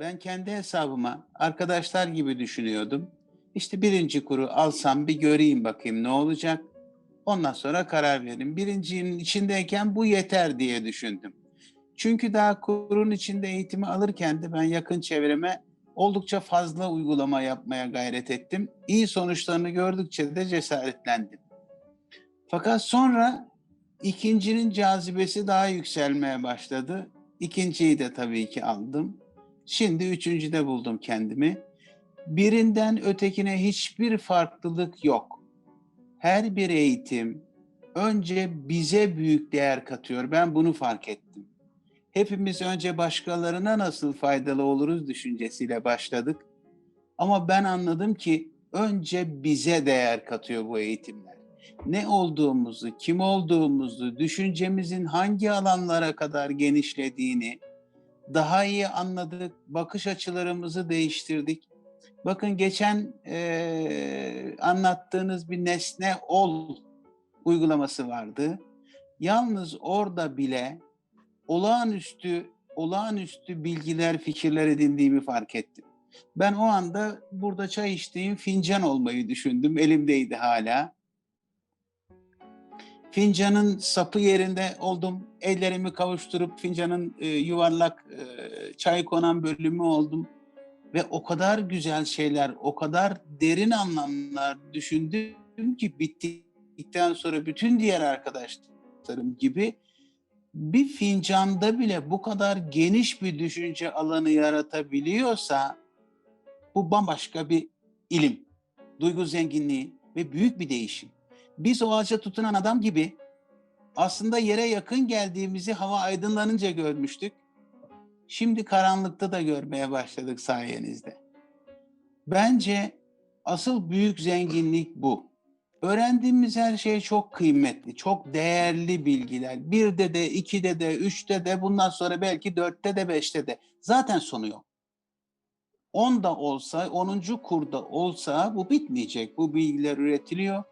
Ben kendi hesabıma arkadaşlar gibi düşünüyordum. İşte birinci kuru alsam bir göreyim bakayım ne olacak. Ondan sonra karar veririm. Birincinin içindeyken bu yeter diye düşündüm. Çünkü daha kurun içinde eğitimi alırken de ben yakın çevreme oldukça fazla uygulama yapmaya gayret ettim. İyi sonuçlarını gördükçe de cesaretlendim. Fakat sonra ikincinin cazibesi daha yükselmeye başladı. İkinciyi de tabii ki aldım. Şimdi üçüncüde buldum kendimi. Birinden ötekine hiçbir farklılık yok. Her bir eğitim önce bize büyük değer katıyor. Ben bunu fark ettim. Hepimiz önce başkalarına nasıl faydalı oluruz düşüncesiyle başladık. Ama ben anladım ki önce bize değer katıyor bu eğitimler. Ne olduğumuzu, kim olduğumuzu, düşüncemizin hangi alanlara kadar genişlediğini daha iyi anladık, bakış açılarımızı değiştirdik. Bakın geçen eee, anlattığınız bir nesne ol uygulaması vardı. Yalnız orada bile olağanüstü olağanüstü bilgiler, fikirler edindiğimi fark ettim. Ben o anda burada çay içtiğim fincan olmayı düşündüm. Elimdeydi hala. Fincanın sapı yerinde oldum. Ellerimi kavuşturup fincanın e, yuvarlak e, çay konan bölümü oldum. Ve o kadar güzel şeyler, o kadar derin anlamlar düşündüm ki bittikten sonra bütün diğer arkadaşlarım gibi bir fincanda bile bu kadar geniş bir düşünce alanı yaratabiliyorsa bu bambaşka bir ilim, duygu zenginliği ve büyük bir değişim. Biz o ağaca tutunan adam gibi aslında yere yakın geldiğimizi hava aydınlanınca görmüştük. Şimdi karanlıkta da görmeye başladık sayenizde. Bence asıl büyük zenginlik bu. Öğrendiğimiz her şey çok kıymetli, çok değerli bilgiler. Birde de, ikide de, üçte de, bundan sonra belki dörtte de, beşte de. Zaten sonu yok. On da olsa, onuncu kurda olsa bu bitmeyecek. Bu bilgiler üretiliyor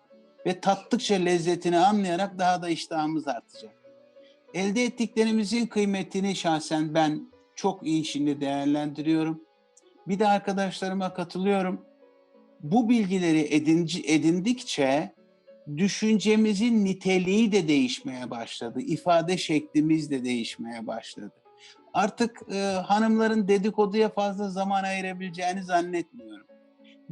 ve tattıkça lezzetini anlayarak daha da iştahımız artacak. Elde ettiklerimizin kıymetini şahsen ben çok iyi şimdi değerlendiriyorum. Bir de arkadaşlarıma katılıyorum. Bu bilgileri edinci, edindikçe düşüncemizin niteliği de değişmeye başladı. İfade şeklimiz de değişmeye başladı. Artık e, hanımların dedikoduya fazla zaman ayırabileceğini zannetmiyorum.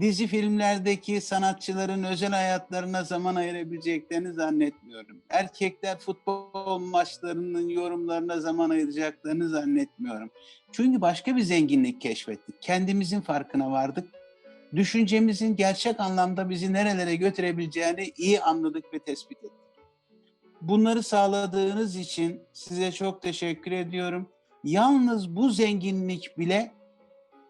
Dizi filmlerdeki sanatçıların özel hayatlarına zaman ayırabileceklerini zannetmiyorum. Erkekler futbol maçlarının yorumlarına zaman ayıracaklarını zannetmiyorum. Çünkü başka bir zenginlik keşfettik. Kendimizin farkına vardık. Düşüncemizin gerçek anlamda bizi nerelere götürebileceğini iyi anladık ve tespit ettik. Bunları sağladığınız için size çok teşekkür ediyorum. Yalnız bu zenginlik bile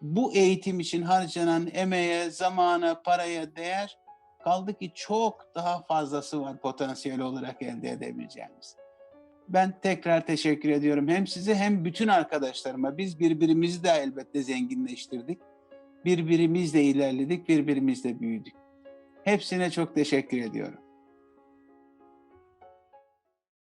bu eğitim için harcanan emeğe, zamana, paraya değer. Kaldı ki çok daha fazlası var potansiyel olarak elde edebileceğimiz. Ben tekrar teşekkür ediyorum hem size hem bütün arkadaşlarıma. Biz birbirimizi de elbette zenginleştirdik. Birbirimizle ilerledik, birbirimizle büyüdük. Hepsine çok teşekkür ediyorum.